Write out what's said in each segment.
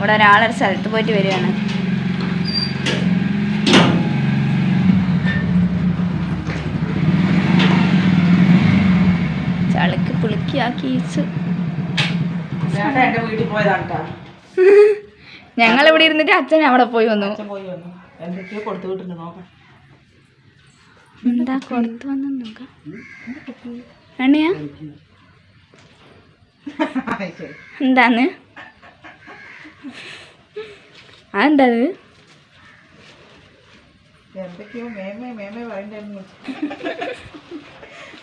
ഇവിടെ ഒരാളൊരു സ്ഥലത്ത് പോയിട്ട് വരികയാണ്. ചളിക്ക് പുളിക്കാക്കി ഞങ്ങൾ ഇവിടെ ഇരുന്നിട്ട് അച്ഛൻ അവിടെ പോയി വന്നു. എന്താ കൊടുത്തു വന്നു നോക്കാം. എണ്ണയാ എന്താന്ന്? അതെന്താ അത് എന്തൊക്കെയോ മേമേ മേമേ പറയണ്ടായിരുന്നു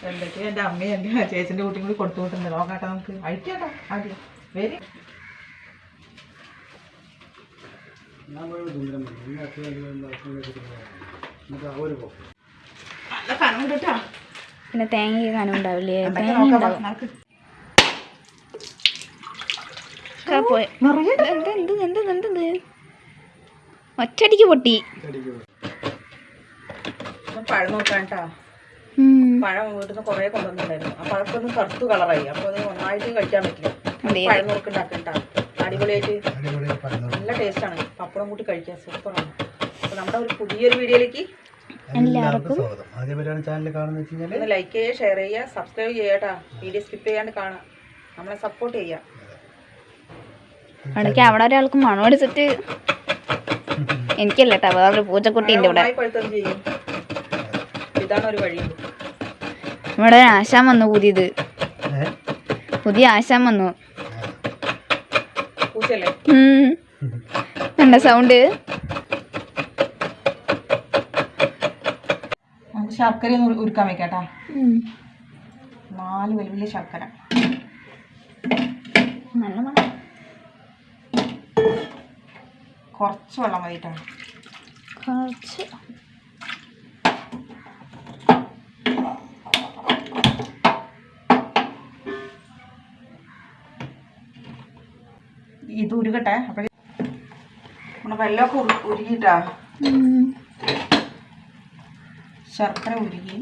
എന്തൊക്കെയോ എന്റെ അമ്മയും എന്റെ ചേച്ചിന്റെ കുട്ടിയും കൂടി കൊടുത്തു നോക്കാട്ടെ നമുക്ക്. അഴിക്കാട്ടോ ആദ്യം വരി. പിന്നെ തേങ്ങ കനം ഉണ്ടാവില്ലേ? തേങ്ങ ഒക്കെ പോയി. എന്ത് എന്ത് എന്ത് എന്ത്? ഒറ്റടിക്ക് പൊട്ടി. പഴം നോക്കാം കേട്ടോ ഉം. പഴം വീട്ടിൽ നിന്ന് കുറേ കൊണ്ടുവന്നിട്ടുണ്ടായിരുന്നു. ആ പഴക്കൊന്ന് ഒന്ന് കറുത്ത് കളറായി. അപ്പോൾ അത് നന്നായിട്ട് കഴിക്കാൻ പറ്റില്ല. പഴം നുറുക്ക് ഉണ്ടാക്കട്ടാ അടിപൊളിയായിട്ട് നല്ല ടേസ്റ്റാണ്. പപ്പടം കൂട്ടി കഴിക്കാൻ സൂപ്പറാണ്. അപ്പോൾ നമ്മുടെ ഒരു പുതിയൊരു വീഡിയോയിലേക്ക് എല്ലാവർക്കും ലൈക്ക് ചെയ്യുക ഷെയർ ചെയ്യുക സബ്സ്ക്രൈബ് ചെയ്യാട്ടാ വീഡിയോ സ്കിപ്പ് ചെയ്യാണ്ട് കാണാം. നമ്മളെ സപ്പോർട്ട് ചെയ്യുക. ഇടയ്ക്ക് അവിടെ ഒരാൾക്ക് മണം അടിച്ചിട്ട് എനിക്കല്ല കേട്ടോ വേറൊരു പൂച്ചക്കുട്ടി ഇവിടെ. ഇവിടെ ആശാൻ വന്നു പുതിയത്. പുതിയ ആശാൻ വന്നു. എന്താ. കണ്ട സൗണ്ട് നമുക്ക് ശർക്കര ഒന്ന് ഉരുക്കാൻ വെക്കാട്ടാ. നാല് വലിയ വലിയ ശർക്കര. നല്ല മണം. കുറച്ച് വെള്ളം മതിട്ടാ. കുറച്ച്. ഇത് ഉരുകട്ടെ. അപ്പോഴേ നമ്മുടെ വെള്ളമൊക്കെ ഉരുകിട്ടാ ശർക്കര ഉരുകി.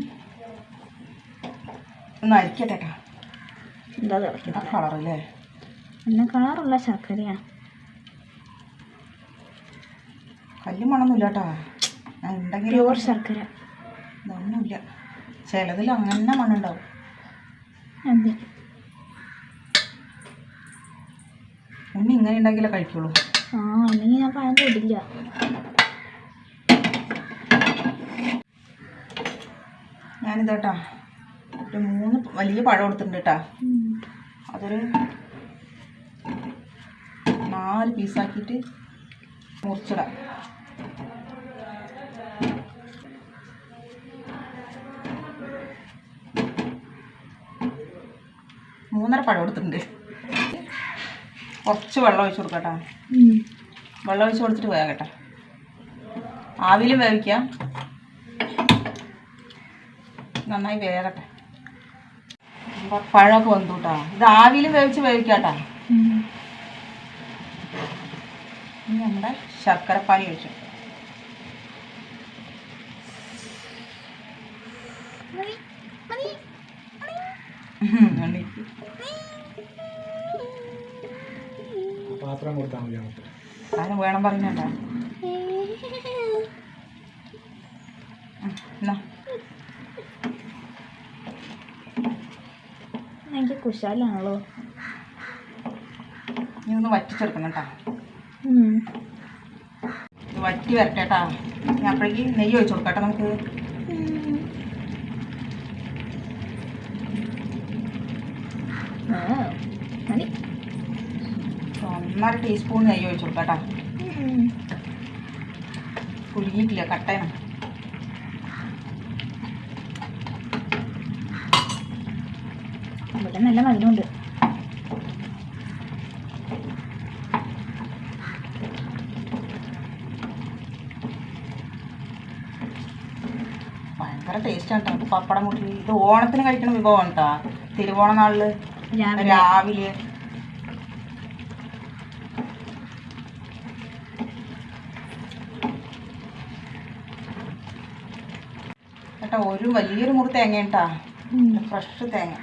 ഒന്ന് അരിക്കട്ടെ കേട്ടോ എന്താ കളറല്ലേ? എന്ന കളറുള്ള ശർക്കരയാ. കല്ല് മണമൊന്നുമില്ല കേട്ടോ ഞാൻ ഉണ്ടെങ്കിൽ പ്യൂർ ശർക്കര. ഇതൊന്നുമില്ല. ചിലതിൽ അങ്ങനെ മണ്ണുണ്ടാവും അതെ. ഉണ്ണി ഇങ്ങനെ ഉണ്ടെങ്കിലേ കഴിക്കുള്ളൂ. ആ അല്ലെങ്കിൽ ഞാൻ പഴം തൊടില്ല ഞാനിതേട്ടാ ഒരു മൂന്ന് വലിയ പഴം കൊടുത്തിട്ടുണ്ട് കേട്ടാ അതൊരു നാല് പീസാക്കിയിട്ട് മുറിച്ചിടാം. മൂന്നര പഴം എടുത്തിട്ടുണ്ട് കുറച്ച് വെള്ളം ഒഴിച്ച് കൊടുക്കട്ടാ വെള്ളം ഒഴിച്ച് കൊടുത്തിട്ട് വേകട്ടെ ആവിലും വേവിക്കാം. നന്നായി വേകട്ടെ പഴമൊക്കെ വന്നു കേട്ടോ. ഇത് ആവിയിലും വേവിച്ച് വേവിക്കാട്ടാ നമ്മുടെ ശർക്കരപ്പാനി ഒഴിച്ചു ഉം, പാത്രം കൊടുത്താൽ മതി നമുക്ക്. അതിന് വേണം പറഞ്ഞാട്ടാ എന്നാ എനിക്ക് കുശാലാണല്ലോ. നീ ഒന്ന് വറ്റിച്ചെടുക്കണം കേട്ടോ. ഉം. ഇത് വറ്റി വരട്ടെ കേട്ടോ. ഞാൻ അപ്പോഴേക്ക് നെയ്യ് ഒഴിച്ചു കൊടുക്കട്ടെ നമുക്ക് ആ, മതി. ഒന്നര ടീസ്പൂൺ നെയ്യ് ഒഴിച്ചു കൊടുക്കാം കേട്ടോ. കുലുങ്ങിയിട്ടില്ല കട്ടയാണ് ഇവിടെ നല്ല മധുരമുണ്ട്. ഭയങ്കര ടേസ്റ്റാണ് നമുക്ക് പപ്പടം മുട്ടി ഇത് ഓണത്തിന് കഴിക്കുന്ന വിഭവമാണ് കേട്ടോ തിരുവോണ നാളിൽ രാവിലെ. രാവിലെ. കേട്ടോ ഒരു വലിയൊരു മുറി തേങ്ങ കേട്ടാ ഫ്രഷ് തേങ്ങ.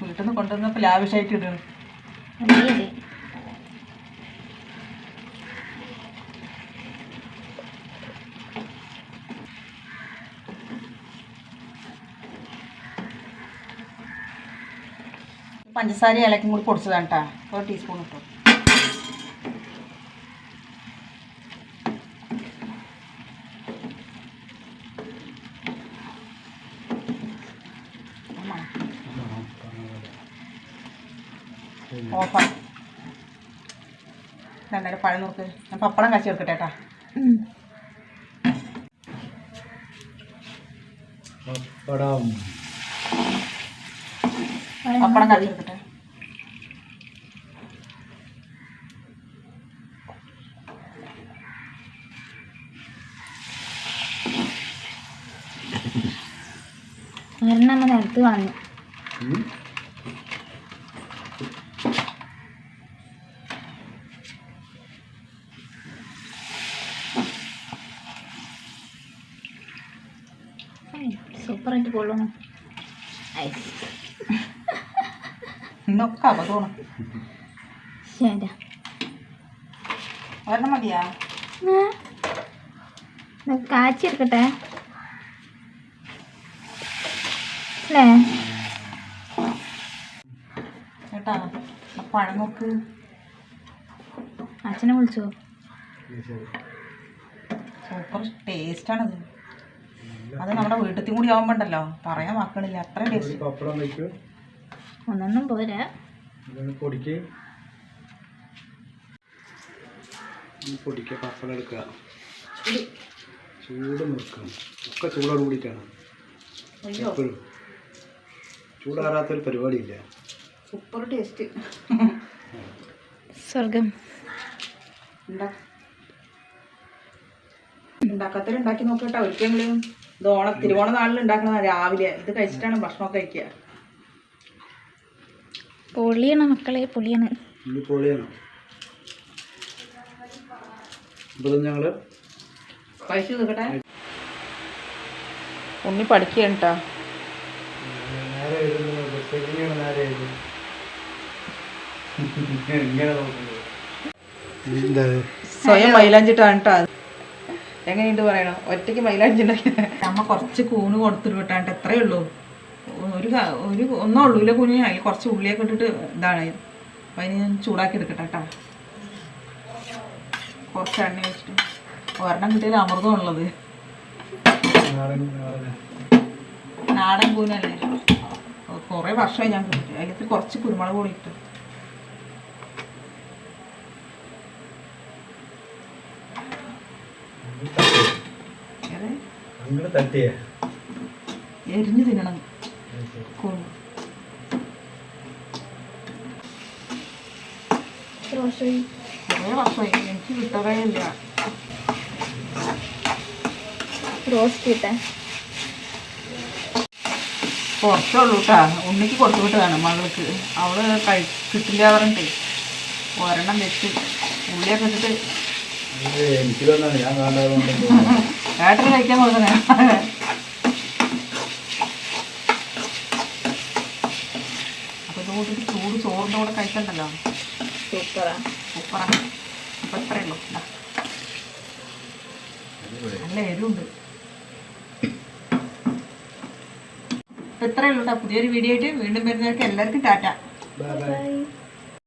വീട്ടിൽ നിന്ന് കൊണ്ടുവന്നപ്പോൾ ലാവിഷായിട്ട് ഇടുകയാണ് മതി മതി പഞ്ചസാര ഏലക്കും കൂടി പൊടിച്ചതാണ് കേട്ടോ ഒരു ടീസ്പൂൺ ഇട്ടു. ഓഫാ രണ്ടര പഴം നോക്ക് ഞാൻ പപ്പടം കാച്ചി എടുക്കട്ടെ കേട്ടാ പപ്പടം. പപ്പടം നിലത്ത് കളഞ്ഞു ഉം. സൂപ്പറായിട്ട് കൊള്ളുന്നു ഐസ്. ഇന്നൊക്കെ അബദ്ധമാണ് ശരി. ഒരെണ്ണം മതിയാ? കാച്ചി എടുക്കട്ടെ? അല്ലേ? കേട്ടാ? പഴം നോക്ക്. അച്ഛനെ വിളിച്ചോ. സൂപ്പർ ടേസ്റ്റാണത് അത് നമ്മുടെ വീട്ടിൽ കൂടി ആവുമ്പോണ്ടല്ലോ പറയാൻ വാക്കണില്ല അത്ര ടേസ്റ്റ് ഒന്നൊന്നും പോരാ. പൊടിക്ക്. ഈ പൊടിക്കുക പപ്പടം എടുക്കുക. ചൂട് നിർക്കണം ഒക്കെ ചൂടോട് കൂടിയിട്ടാണ്. അയ്യോ. എപ്പോഴും. ചൂടാറാത്തൊരു പരിപാടിയില്ല. Super taste. സ്വർഗം. ഉണ്ടാക്കാത്തവർ ഉണ്ടാക്കി നോക്കട്ടെ ഒരിക്കലും ഇത് ഓണ തിരുവോണ നാളിൽ ഉണ്ടാക്കണ രാവിലെ. ഇത് കഴിച്ചിട്ടാണ് ഭക്ഷണമൊക്കെ കഴിക്കുക. പൊളിയാണ് മക്കളെ പൊളിയാണ്. ഇനി പൊളിയാണ്. അപ്പോൾ ഞങ്ങൾ കഴിച്ചു നോക്കട്ടെ ഉണ്ണി പഠിക്കുകയാണ് കേട്ടോ സ്വയം മൈലാഞ്ചിട്ടാണ് കേട്ടോ അത് എങ്ങനെയുണ്ട് പറയണോ? ഒറ്റയ്ക്ക് മൈലാഞ്ചി അമ്മ നമ്മ കുറച്ച് കൂണ് കൊടുത്തിട്ട് വിട്ടാണ്ട് എത്രയേ ഉള്ളൂ. ഒരു ഒരു ഒന്നേ ഉള്ളൂ. ഇല്ല കുഞ്ഞ് അതിൽ കുറച്ച് ഉള്ളിയൊക്കെ ഇട്ടിട്ട് ഇതാണ്. അപ്പം അതിന് ഞാൻ ചൂടാക്കി എടുക്കട്ടെ കേട്ടോ കുറച്ച് എണ്ണ വെച്ചിട്ട്. ഒരെണ്ണം കിട്ടിയാൽ അമൃതമുള്ളത് നാടൻ കൂനല്ലേ കുറേ വർഷമായി ഞാൻ കൂട്ടി അതിലത്തിൽ കുറച്ച് കുരുമുളക് കൂടി ഇട്ടു. എരിഞ്ഞു തിന്നണം. കുറേ വർഷമായി എനിക്ക് കിട്ടതേ ഇല്ല റോസ്റ്റ് കിട്ടാൻ കുറച്ചേ ഉള്ളൂ കേട്ടാ ഉണ്ണിക്ക് കൊടുത്തു വിട്ടതാണ് മകൾക്ക്. അവൾ കഴി കിട്ടില്ല പറഞ്ഞിട്ട്. ഒരെണ്ണം വെച്ച്. ഉള്ളിയൊക്കെ വെച്ചിട്ട് ഏട്ടന് കഴിക്കാൻ കൊടുക്കണേ അപ്പോൾ ഇത് കൂട്ടിട്ട് ചൂട് ചോറിന്റെ കൂടെ കഴിക്കണ്ടല്ലോ? സൂപ്പറാ. അപ്പം ഉള്ളൂ. നല്ല എരിവുണ്ട്. ഇത്രയേ ഉള്ളൂ. പുതിയൊരു വീഡിയോ ആയിട്ട് വീണ്ടും വരുന്നവർക്ക് എല്ലാവർക്കും ടാറ്റ. ബൈ. ബൈ.